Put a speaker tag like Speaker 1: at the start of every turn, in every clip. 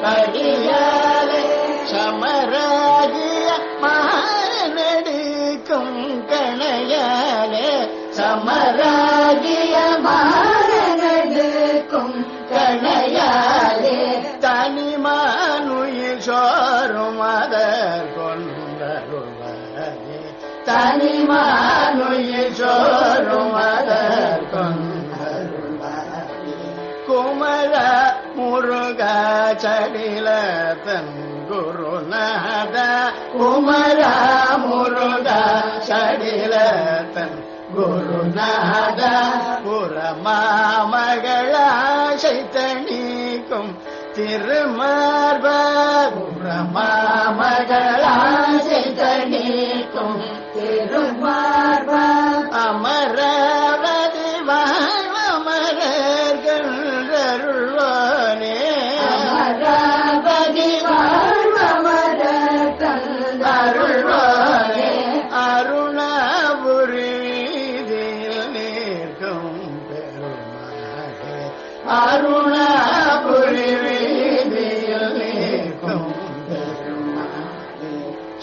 Speaker 1: முருக்கும் படியாலே சமராகிய கணையாலே சமராகிய மானடிக்கும் கணையாலே தனிமானுயில் சோறும் அதர் முருக சடில தன் குருநாத குமர முருக சடில தன் குருநாத புறமாமகளாசை தணிக்கும் திருமார்ப புறமாமகளாசை அருணாபுரி வீதியில் நிற்கும்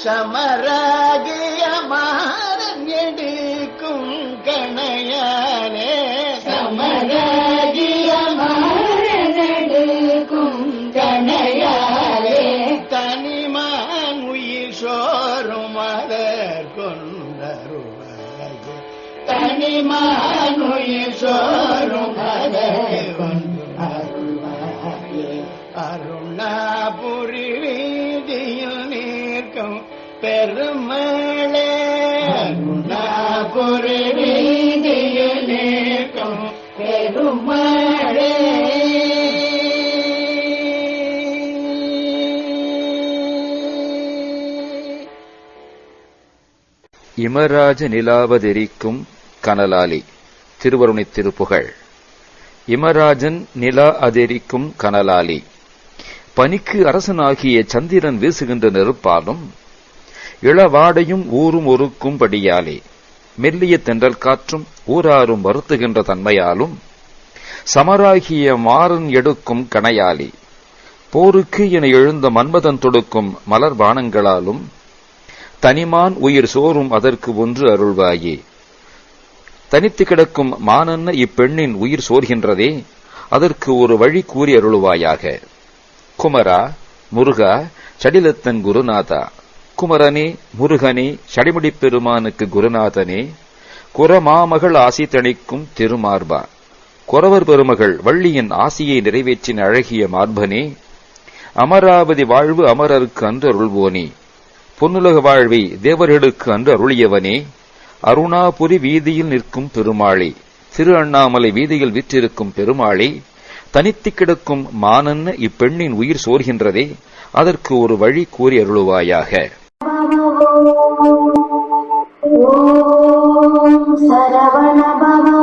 Speaker 1: சமராகிய மாறன் எடுக்கும் கணையானே. சமராகிய மாறனெடுக்கும் கணையாலே தனிமான் உயிர் சோறும் மலர் கொண்டருவாயே தனிமான் உயிர் சோறும் மலர் பெருமளே பெருமளே.
Speaker 2: இமராஜ நிலாவதெரிக்கும் கனலாலி திருவருணைத் திருப்புகழ். இமராஜன் நிலா அதெரிக்கும் கனலாலி பனிக்கு அரசனாகிய சந்திரன் வீசுகின்ற நெருப்பாலும் இளவாடையும் ஊரும் ஒருக்கும்படியாலே மெல்லிய தென்றல் காற்றும் ஊராரும் வருத்துகின்ற தன்மையாலும் சமராகிய மாறன் எடுக்கும் கணையாலே போருக்கு என எழுந்த மன்மதன் தொடுக்கும் மலர் பானங்களாலும் தனிமான் உயிர் சோறும் அதற்கு ஒன்று அருள்வாயே. தனித்து கிடக்கும் மானன்ன இப்பெண்ணின் உயிர் சோர்கின்றதே அதற்கு ஒரு வழி கூறி அருளுவாயாக. குமரா முருகா சடிலத்தன் குருநாதா. குமரனே முருகனே சடிமுடி பெருமானுக்கு குருநாதனே குரமாமகள் ஆசி தணிக்கும் திருமார்பா. குறவர் பெருமகள் வள்ளியின் ஆசியை நிறைவேற்றின அழகிய மார்பனே அமராவதி வாழ்வு அமரருக்கு அன்று அருள்வோனே. பொன்னுலக வாழ்வை தேவர்களுக்கு அன்று அருளியவனே அருணாபுரி வீதியில் நிற்கும் பெருமாளே திரு அண்ணாமலை வீதியில் விற்றிருக்கும் பெருமாளே தனித்து கிடக்கும் மானன்ன இப்பெண்ணின் உயிர் சோர்கின்றதே அதற்கு ஒரு வழி கூறி அருளுவாயாக.
Speaker 3: ॐ सरवणभव